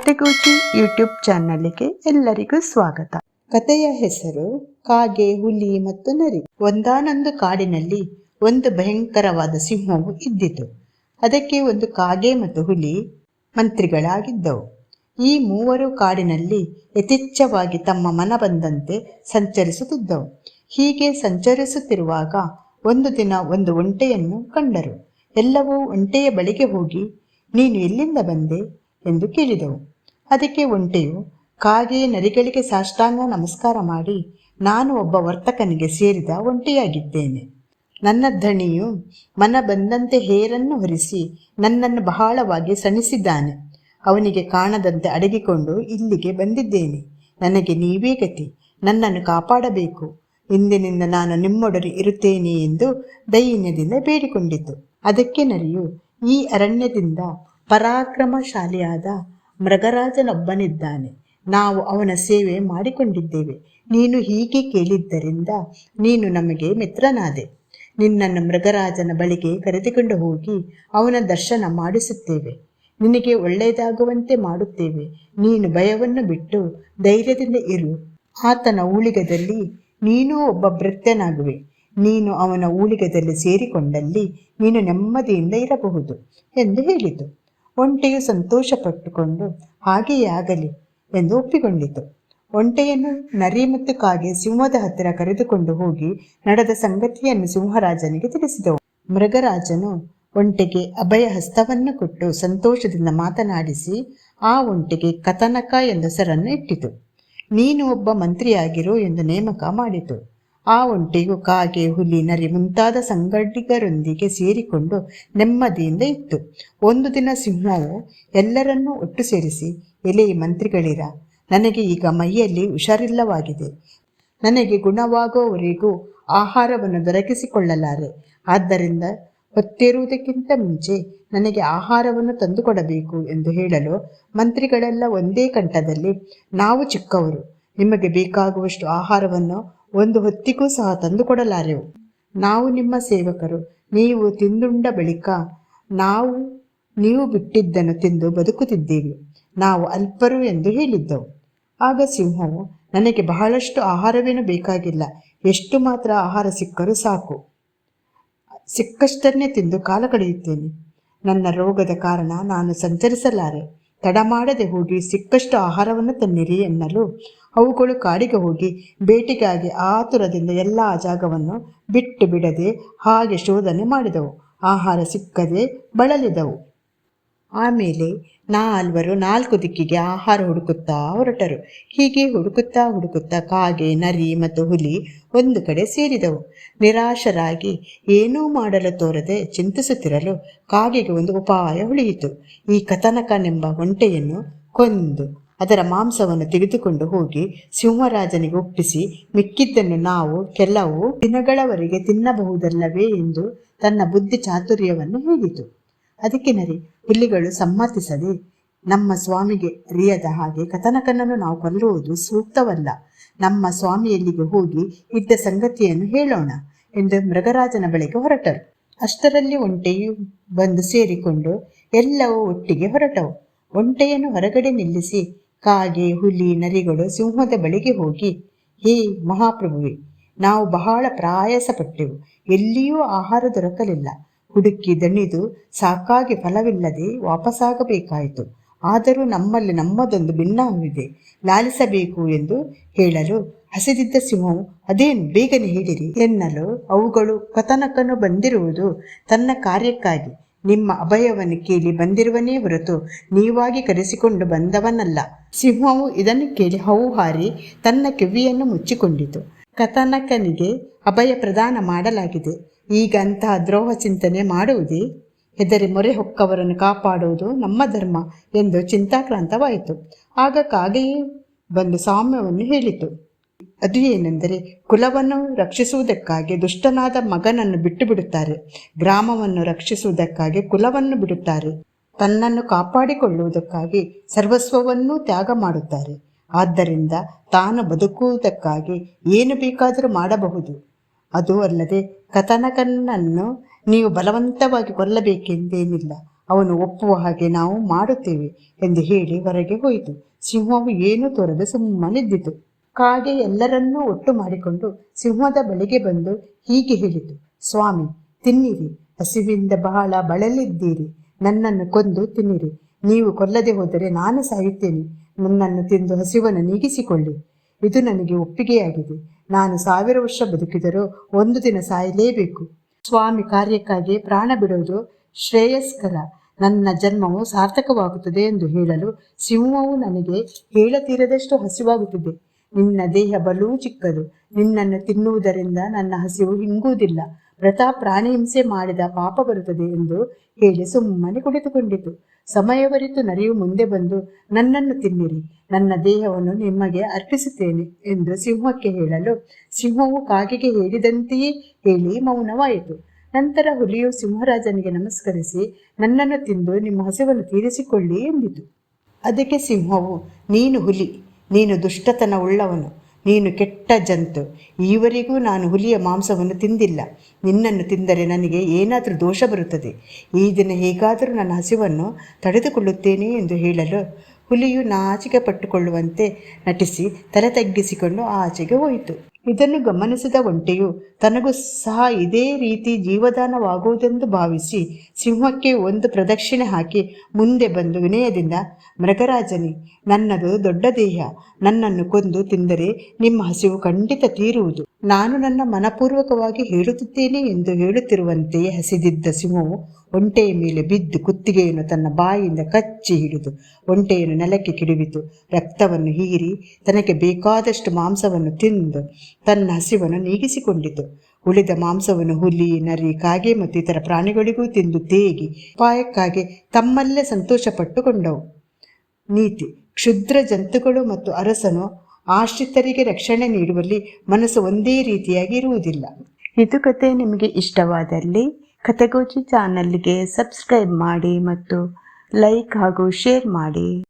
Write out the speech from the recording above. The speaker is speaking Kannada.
ಕತೆಗೂಚಿ ಯೂಟ್ಯೂಬ್ ಚಾನಲ್ಗೆ ಎಲ್ಲರಿಗೂ ಸ್ವಾಗತ. ಕತೆಯ ಹೆಸರು ಕಾಗೆ, ಹುಲಿ ಮತ್ತು ನರಿ. ಒಂದಾನೊಂದು ಕಾಡಿನಲ್ಲಿ ಒಂದು ಭಯಂಕರವಾದ ಸಿಂಹವು ಇದ್ದಿತು. ಅದಕ್ಕೆ ಒಂದು ಕಾಗೆ ಮತ್ತು ಹುಲಿ ಮಂತ್ರಿಗಳಾಗಿದ್ದವು. ಈ ಮೂವರು ಕಾಡಿನಲ್ಲಿ ಯಥೇಚ್ಛವಾಗಿ ತಮ್ಮ ಮನ ಬಂದಂತೆ ಸಂಚರಿಸುತ್ತಿದ್ದವು. ಹೀಗೆ ಸಂಚರಿಸುತ್ತಿರುವಾಗ ಒಂದು ದಿನ ಒಂದು ಒಂಟೆಯನ್ನು ಕಂಡರು. ಎಲ್ಲವೂ ಒಂಟೆಯ ಬಳಿಗೆ ಹೋಗಿ, ನೀನು ಎಲ್ಲಿಂದ ಬಂದೆ? ಎಂದು ಕೇಳಿದವು. ಅದಕ್ಕೆ ಒಂಟೆಯು ಕಾಗೆ ನರಿಗಳಿಗೆ ಸಾಷ್ಟಾಂಗ ನಮಸ್ಕಾರ ಮಾಡಿ ನಾನು ಒಬ್ಬ ವರ್ತಕನಿಗೆ ಸೇರಿದ ಒಂಟಿಯಾಗಿದ್ದೇನೆ. ನನ್ನ ಧಣಿಯು ಮನ ಬಂದಂತೆ ಹೇರನ್ನು ಹೊರಿಸಿ ನನ್ನನ್ನು ಬಹಳವಾಗಿ ಸಣಿಸಿದ್ದಾನೆ. ಅವನಿಗೆ ಕಾಣದಂತೆ ಅಡಗಿಕೊಂಡು ಇಲ್ಲಿಗೆ ಬಂದಿದ್ದೇನೆ. ನನಗೆ ನೀವೇ ಗತಿ, ನನ್ನನ್ನು ಕಾಪಾಡಬೇಕು. ಇಂದಿನಿಂದ ನಾನು ನಿಮ್ಮೊಡನೆ ಇರುತ್ತೇನೆ ಎಂದು ದೈನ್ಯದಿಂದ ಬೇಡಿಕೊಂಡಿತು. ಅದಕ್ಕೆ ನರಿಯು ಈ ಅರಣ್ಯದಿಂದ ಪರಾಕ್ರಮಶಾಲಿಯಾದ ಮೃಗರಾಜನೊಬ್ಬನಿದ್ದಾನೆ. ನಾವು ಅವನ ಸೇವೆ ಮಾಡಿಕೊಂಡಿದ್ದೇವೆ. ನೀನು ಹೀಗೆ ಕೇಳಿದ್ದರಿಂದ ನೀನು ನಮಗೆ ಮಿತ್ರನಾದೆ. ನಿನ್ನನ್ನು ಮೃಗರಾಜನ ಬಳಿಗೆ ಕರೆದುಕೊಂಡು ಹೋಗಿ ಅವನ ದರ್ಶನ ಮಾಡಿಸುತ್ತೇವೆ. ನಿನಗೆ ಒಳ್ಳೆಯದಾಗುವಂತೆ ಮಾಡುತ್ತೇವೆ. ನೀನು ಭಯವನ್ನು ಬಿಟ್ಟು ಧೈರ್ಯದಿಂದ ಇರು. ಆತನ ಊಳಿಗದಲ್ಲಿ ನೀನೂ ಒಬ್ಬ ಭೃತ್ಯನಾಗುವೆ. ನೀನು ಅವನ ಊಳಿಗದಲ್ಲಿ ಸೇರಿಕೊಂಡಲ್ಲಿ ನೀನು ನೆಮ್ಮದಿಯಿಂದ ಇರಬಹುದು ಎಂದು ಹೇಳಿತು. ಒಂಟೆಯು ಸಂತೋಷಪಟ್ಟುಕೊಂಡು ಹಾಗೆಯೇ ಆಗಲಿ ಎಂದು ಒಪ್ಪಿಕೊಂಡಿತು. ಒಂಟೆಯನ್ನು ನರಿ ಮತ್ತು ಕಾಗೆ ಸಿಂಹದ ಹತ್ತಿರ ಕರೆದುಕೊಂಡು ಹೋಗಿ ನಡೆದ ಸಂಗತಿಯನ್ನು ಸಿಂಹರಾಜನಿಗೆ ತಿಳಿಸಿದವು. ಮೃಗರಾಜನು ಒಂಟೆಗೆ ಅಭಯ ಹಸ್ತವನ್ನು ಕೊಟ್ಟು ಸಂತೋಷದಿಂದ ಮಾತನಾಡಿಸಿ, ಆ ಒಂಟೆಗೆ ಕಥನಕ ಎಂದ ಹೆಸರನ್ನು ಇಟ್ಟಿತು. ನೀನು ಒಬ್ಬ ಮಂತ್ರಿಯಾಗಿರು ಎಂದು ನೇಮಕ ಮಾಡಿತು. ಆ ಒಂಟೆಯು ಕಾಗೆ, ಹುಲಿ, ನರಿ ಮುಂತಾದ ಸಂಗಡಿಗರೊಂದಿಗೆ ಸೇರಿಕೊಂಡು ನೆಮ್ಮದಿಯಿಂದ ಇತ್ತು. ಒಂದು ದಿನ ಸಿಂಹವು ಎಲ್ಲರನ್ನೂ ಒಟ್ಟು ಸೇರಿಸಿ, ಎಲೆ ಮಂತ್ರಿಗಳಿರ, ನನಗೆ ಈಗ ಮೈಯಲ್ಲಿ ಹುಷಾರಿಲ್ಲವಾಗಿದೆ. ನನಗೆ ಗುಣವಾಗುವವರೆಗೂ ಆಹಾರವನ್ನು ದೊರಕಿಸಿಕೊಳ್ಳಲಾರೆ. ಆದ್ದರಿಂದ ಹೊತ್ತಿರುವುದಕ್ಕಿಂತ ಮುಂಚೆ ನನಗೆ ಆಹಾರವನ್ನು ತಂದುಕೊಡಬೇಕು ಎಂದು ಹೇಳಲು ಮಂತ್ರಿಗಳೆಲ್ಲ ಒಂದೇ ಕಂಠದಲ್ಲಿ, ನಾವು ಚಿಕ್ಕವರು, ನಿಮಗೆ ಬೇಕಾಗುವಷ್ಟು ಆಹಾರವನ್ನು ಒಂದು ಹೊತ್ತಿಗೂ ಸಹ ತಂದುಕೊಡಲಾರೆವು. ನಾವು ನಿಮ್ಮ ಸೇವಕರು, ನೀವು ತಿಂದುಂಡ ಬಳಿಕ ನಾವು, ನೀವು ಬಿಟ್ಟಿದ್ದನ್ನು ತಿಂದು ಬದುಕುತ್ತಿದ್ದೇವೆ. ನಾವು ಅಲ್ಪರು ಎಂದು ಹೇಳಿದ್ದೆವು. ಆಗ ಸಿಂಹವು, ನನಗೆ ಬಹಳಷ್ಟು ಆಹಾರವೇನು ಬೇಕಾಗಿಲ್ಲ, ಎಷ್ಟು ಮಾತ್ರ ಆಹಾರ ಸಿಕ್ಕರೂ ಸಾಕು. ಸಿಕ್ಕಷ್ಟನ್ನೇ ತಿಂದು ಕಾಲ ಕಳೆಯುತ್ತೇನೆ. ನನ್ನ ರೋಗದ ಕಾರಣ ನಾನು ಸಂಚರಿಸಲಾರೆ. ತಡ ಮಾಡದೆ ಹೋಗಿ ಸಿಕ್ಕಷ್ಟು ಆಹಾರವನ್ನು ತನ್ನಿರಿ ಎನ್ನಲು ಅವುಗಳು ಕಾಡಿಗೆ ಹೋಗಿ ಬೇಟೆಗಾಗಿ ಆತುರದಿಂದ ಎಲ್ಲ ಜಾಗವನ್ನು ಬಿಟ್ಟು ಬಿಡದೆ ಹಾಗೆ ಶೋಧನೆ ಮಾಡಿದವು. ಆಹಾರ ಸಿಕ್ಕದೆ ಬಳಲಿದವು. ಆಮೇಲೆ ನಾಲ್ವರು ನಾಲ್ಕು ದಿಕ್ಕಿಗೆ ಆಹಾರ ಹುಡುಕುತ್ತಾ ಹೊರಟರು. ಹೀಗೆ ಹುಡುಕುತ್ತಾ ಹುಡುಕುತ್ತಾ ಕಾಗೆ, ನರಿ ಮತ್ತು ಹುಲಿ ಒಂದು ಕಡೆ ಸೇರಿದವು. ನಿರಾಶರಾಗಿ, ಏನೂ ಮಾಡಲು ತೋರದೆ ಚಿಂತಿಸುತ್ತಿರಲು ಕಾಗೆಗೆ ಒಂದು ಉಪಾಯ ಉಳಿಯಿತು. ಈ ಕಥನಕನೆಂಬ ಒಂಟೆಯನ್ನು ಕೊಂದು ಅದರ ಮಾಂಸವನ್ನು ತೆಗೆದುಕೊಂಡು ಹೋಗಿ ಸಿಂಹರಾಜನಿಗೆ ಒಪ್ಪಿಸಿ, ಮಿಕ್ಕಿದ್ದನ್ನು ನಾವು ಕೆಲವು ದಿನಗಳವರೆಗೆ ತಿನ್ನಬಹುದಲ್ಲವೇ? ಎಂದು ತನ್ನ ಬುದ್ಧಿ ಚಾತುರ್ಯವನ್ನು ಹೇಳಿತು. ಅದಕ್ಕೆ ನರಿ ಹುಲಿಗಳು ಸಮ್ಮತಿಸದೆ ನಮ್ಮ ಸ್ವಾಮಿಗೆ ರಿಯದ ಹಾಗೆ ಕಥನಕನನ್ನು ನಾವು ಕೊಲ್ಲುವುದು ಸೂಕ್ತವಲ್ಲ. ನಮ್ಮ ಸ್ವಾಮಿಯಲ್ಲಿಗೆ ಹೋಗಿ ಇದ್ದ ಸಂಗತಿಯನ್ನು ಹೇಳೋಣ ಎಂದು ಮೃಗರಾಜನ ಬಳಿಗೆ ಹೊರಟರು. ಅಷ್ಟರಲ್ಲಿ ಒಂಟೆಯು ಬಂದು ಸೇರಿಕೊಂಡು ಎಲ್ಲವೂ ಒಟ್ಟಿಗೆ ಹೊರಟವು. ಒಂಟೆಯನ್ನು ಹೊರಗಡೆ ನಿಲ್ಲಿಸಿ ಕಾಗೆ, ಹುಲಿ, ನರಿಗಳು ಸಿಂಹದ ಬಳಿಗೆ ಹೋಗಿ, ಹೇ ಮಹಾಪ್ರಭುವೆ, ನಾವು ಬಹಳ ಪ್ರಯಾಸ ಪಟ್ಟೆವು ಎಲ್ಲಿಯೂ ಆಹಾರ ದೊರಕಲಿಲ್ಲ. ಹುಡುಕಿ ದಣಿದು ಸಾಕಾಗಿ ಫಲವಿಲ್ಲದೆ ವಾಪಸ್ಸಾಗಬೇಕಾಯಿತು ಆದರೂ ನಮ್ಮಲ್ಲಿ ನಮ್ಮದೊಂದು ಭಿನ್ನವಿದೆ. ಲಾಲಿಸಬೇಕು ಎಂದು ಹೇಳಲು ಹಸಿದಿದ್ದ ಸಿಂಹವು, ಅದೇನು ಬೇಗನೆ ಹೇಳಿರಿ ಎನ್ನಲು ಅವುಗಳು ಕಥನಕನು ಬಂದಿರುವುದು ತನ್ನ ಕಾರ್ಯಕ್ಕಾಗಿ. ನಿಮ್ಮ ಅಭಯವನ್ನು ಕೇಳಿ ಬಂದಿರುವನೇ ಹೊರತು ನೀವಾಗಿ ಕರೆಸಿಕೊಂಡು ಬಂದವನಲ್ಲ. ಸಿಂಹವು ಇದನ್ನು ಕೇಳಿ ಹೌ ಹಾರಿ ತನ್ನ ಕಿವಿಯನ್ನು ಮುಚ್ಚಿಕೊಂಡಿತು. ಕಥನಕನಿಗೆ ಅಭಯ ಪ್ರದಾನ ಮಾಡಲಾಗಿದೆ. ಈಗ ಅಂತಹ ದ್ರೋಹ ಚಿಂತನೆ ಮಾಡುವುದೇ? ಹೆದರಿ ಮೊರೆ ಹೊಕ್ಕವರನ್ನು ಕಾಪಾಡುವುದು ನಮ್ಮ ಧರ್ಮ ಎಂದು ಚಿಂತಾಕ್ರಾಂತವಾಯಿತು. ಆಗ ಕಾಗೆಯೇ ಬಂದು ಸಾಮ್ಯವನ್ನು ಹೇಳಿತು. ಅದು ಏನೆಂದರೆ, ಕುಲವನ್ನು ರಕ್ಷಿಸುವುದಕ್ಕಾಗಿ ದುಷ್ಟನಾದ ಮಗನನ್ನು ಬಿಟ್ಟು ಬಿಡುತ್ತಾರೆ ಗ್ರಾಮವನ್ನು ರಕ್ಷಿಸುವುದಕ್ಕಾಗಿ ಕುಲವನ್ನು ಬಿಡುತ್ತಾರೆ. ತನ್ನನ್ನು ಕಾಪಾಡಿಕೊಳ್ಳುವುದಕ್ಕಾಗಿ ಸರ್ವಸ್ವವನ್ನೂ ತ್ಯಾಗ ಮಾಡುತ್ತಾರೆ. ಆದ್ದರಿಂದ ತಾನು ಬದುಕುವುದಕ್ಕಾಗಿ ಏನು ಬೇಕಾದರೂ ಮಾಡಬಹುದು. ಅದು ಅಲ್ಲದೆ ಕಥನಕನನ್ನು ನೀವು ಬಲವಂತವಾಗಿ ಕೊಲ್ಲಬೇಕೆಂದೇನಿಲ್ಲ. ಅವನು ಒಪ್ಪುವ ಹಾಗೆ ನಾವು ಮಾಡುತ್ತೇವೆ ಎಂದು ಹೇಳಿ ಹೊರಗೆ ಹೋಯಿತು. ಸಿಂಹವು ಏನೂ ತೋರದೆ ಸುಮ್ಮನಿದ್ದಿತು. ಕಾಗೆ ಎಲ್ಲರನ್ನೂ ಒಟ್ಟು ಮಾಡಿಕೊಂಡು ಸಿಂಹದ ಬಳಿಗೆ ಬಂದು ಹೀಗೆ ಹೇಳಿತು. ಸ್ವಾಮಿ, ತಿನ್ನಿರಿ. ಹಸಿವಿಂದ ಬಹಳ ಬಳಲಿದ್ದೀರಿ. ನನ್ನನ್ನು ಕೊಂದು ತಿನ್ನಿರಿ. ನೀವು ಕೊಲ್ಲದೆ ಹೋದರೆ ನಾನು ಸಾಯುತ್ತೇನೆ. ನನ್ನನ್ನು ತಿಂದು ಹಸಿವನ್ನು ನೀಗಿಸಿಕೊಳ್ಳಿ. ಇದು ನನಗೆ ಒಪ್ಪಿಗೆಯಾಗಿದೆ. ನಾನು ಸಾವಿರ ವರ್ಷ ಬದುಕಿದರೂ ಒಂದು ದಿನ ಸಾಯಲೇಬೇಕು. ಸ್ವಾಮಿ ಕಾರ್ಯಕ್ಕಾಗಿ ಪ್ರಾಣ ಬಿಡುವುದು ಶ್ರೇಯಸ್ಕರ. ನನ್ನ ಜನ್ಮವು ಸಾರ್ಥಕವಾಗುತ್ತದೆ ಎಂದು ಹೇಳಲು ಸಿಂಹವು ನನಗೆ ಹೇಳತೀರದಷ್ಟು ಹಸಿವಾಗುತ್ತಿದೆ. ನಿನ್ನ ದೇಹ ಬಲೂ ಚಿಕ್ಕದು. ನಿನ್ನನ್ನು ತಿನ್ನುವುದರಿಂದ ನನ್ನ ಹಸಿವು ಹಿಂಗುವುದಿಲ್ಲ ವ್ರತ ಪ್ರಾಣಿ ಹಿಂಸೆ ಮಾಡಿದ ಪಾಪ ಬರುತ್ತದೆ ಎಂದು ಹೇಳಿ ಸುಮ್ಮನೆ ಕುಳಿತುಕೊಂಡಿತು. ಸಮಯವರಿತು ನರಿಯು ಮುಂದೆ ಬಂದು, ನನ್ನನ್ನು ತಿನ್ನಿರಿ, ನನ್ನ ದೇಹವನ್ನು ನಿಮಗೆ ಅರ್ಪಿಸುತ್ತೇನೆ ಎಂದು ಸಿಂಹಕ್ಕೆ ಹೇಳಲು ಸಿಂಹವು ಕಾಗೆಗೆ ಹೇಳಿದಂತೆಯೇ ಹೇಳಿ ಮೌನವಾಯಿತು. ನಂತರ ಹುಲಿಯು ಸಿಂಹರಾಜನಿಗೆ ನಮಸ್ಕರಿಸಿ, ನನ್ನನ್ನು ತಿಂದು ನಿಮ್ಮ ಹಸಿವನ್ನು ತೀರಿಸಿಕೊಳ್ಳಿ ಎಂದಿತು. ಅದಕ್ಕೆ ಸಿಂಹವು, ನೀನು ಹುಲಿ, ನೀನು ದುಷ್ಟತನ ಉಳ್ಳವನು ನೀನು ಕೆಟ್ಟ ಜಂತು. ಈವರೆಗೂ ನಾನು ಹುಲಿಯ ಮಾಂಸವನ್ನು ತಿಂದಿಲ್ಲ. ನಿನ್ನನ್ನು ತಿಂದರೆ ನನಗೆ ಏನಾದರೂ ದೋಷ ಬರುತ್ತದೆ. ಈ ದಿನ ಹೇಗಾದರೂ ನನ್ನ ಹಸಿವನ್ನು ತಡೆದುಕೊಳ್ಳುತ್ತೇನೆ ಎಂದು ಹೇಳಲು ಹುಲಿಯು ನಾಚಿಕೆ ಪಟ್ಟುಕೊಳ್ಳುವಂತೆ ನಟಿಸಿ ತಲೆ ತಗ್ಗಿಸಿಕೊಂಡು ಆಚೆಗೆ ಹೋಯಿತು. ಇದನ್ನು ಗಮನಿಸಿದ ಒಂಟೆಯು ತನಗೂ ಸಹ ಇದೇ ರೀತಿ ಜೀವದಾನವಾಗುವುದೆಂದು ಭಾವಿಸಿ ಸಿಂಹಕ್ಕೆ ಒಂದು ಪ್ರದಕ್ಷಿಣೆ ಹಾಕಿ ಮುಂದೆ ಬಂದು ವಿನಯದಿಂದ, ಮೃಗರಾಜನೇ, ನನ್ನದು ದೊಡ್ಡ ದೇಹ. ನನ್ನನ್ನು ಕೊಂದು ತಿಂದರೆ ನಿಮ್ಮ ಹಸಿವು ಖಂಡಿತ ತೀರುವುದು. ನಾನು ನನ್ನ ಮನಪೂರ್ವಕವಾಗಿ ಹೇಳುತ್ತಿದ್ದೇನೆ ಎಂದು ಹೇಳುತ್ತಿರುವಂತೆಯೇ ಹಸಿದಿದ್ದ ಸಿಂಹವು ಒಂಟೆಯ ಮೇಲೆ ಬಿದ್ದು ಕುತ್ತಿಗೆಯನ್ನು ತನ್ನ ಬಾಯಿಯಿಂದ ಕಚ್ಚಿ ಹಿಡಿದು ಒಂಟೆಯನ್ನು ನೆಲಕ್ಕೆ ಕಿಡಿವಿತು ರಕ್ತವನ್ನು ಹೀರಿ ತನಗೆ ಬೇಕಾದಷ್ಟು ಮಾಂಸವನ್ನು ತಿಂದು ತನ್ನ ಹಸಿವನ್ನು ನೀಗಿಸಿಕೊಂಡಿತು. ಉಳಿದ ಮಾಂಸವನ್ನು ಹುಲಿ, ನರಿ, ಕಾಗೆ ಮತ್ತು ಇತರ ಪ್ರಾಣಿಗಳಿಗೂ ತಿಂದು ತೇಗಿ ಉಪಾಯಕ್ಕಾಗಿ ತಮ್ಮಲ್ಲೇ ಸಂತೋಷಪಟ್ಟುಕೊಂಡವು. ನೀತಿ, ಕ್ಷುದ್ರ ಜಂತುಗಳು ಮತ್ತು ಅರಸನು ಆಶ್ರಿತರಿಗೆ ರಕ್ಷಣೆ ನೀಡುವಲ್ಲಿ ಮನಸ್ಸು ಒಂದೇ ರೀತಿಯಾಗಿ ಇರುವುದಿಲ್ಲ. ಇದು ಕತೆ ನಿಮಗೆ ಇಷ್ಟವಾದಲ್ಲಿ ಕತೆಗೋಚಿ ಚಾನಲ್ಗೆ ಸಬ್ಸ್ಕ್ರೈಬ್ ಮಾಡಿ ಮತ್ತು ಲೈಕ್ ಹಾಗೂ ಶೇರ್ ಮಾಡಿ.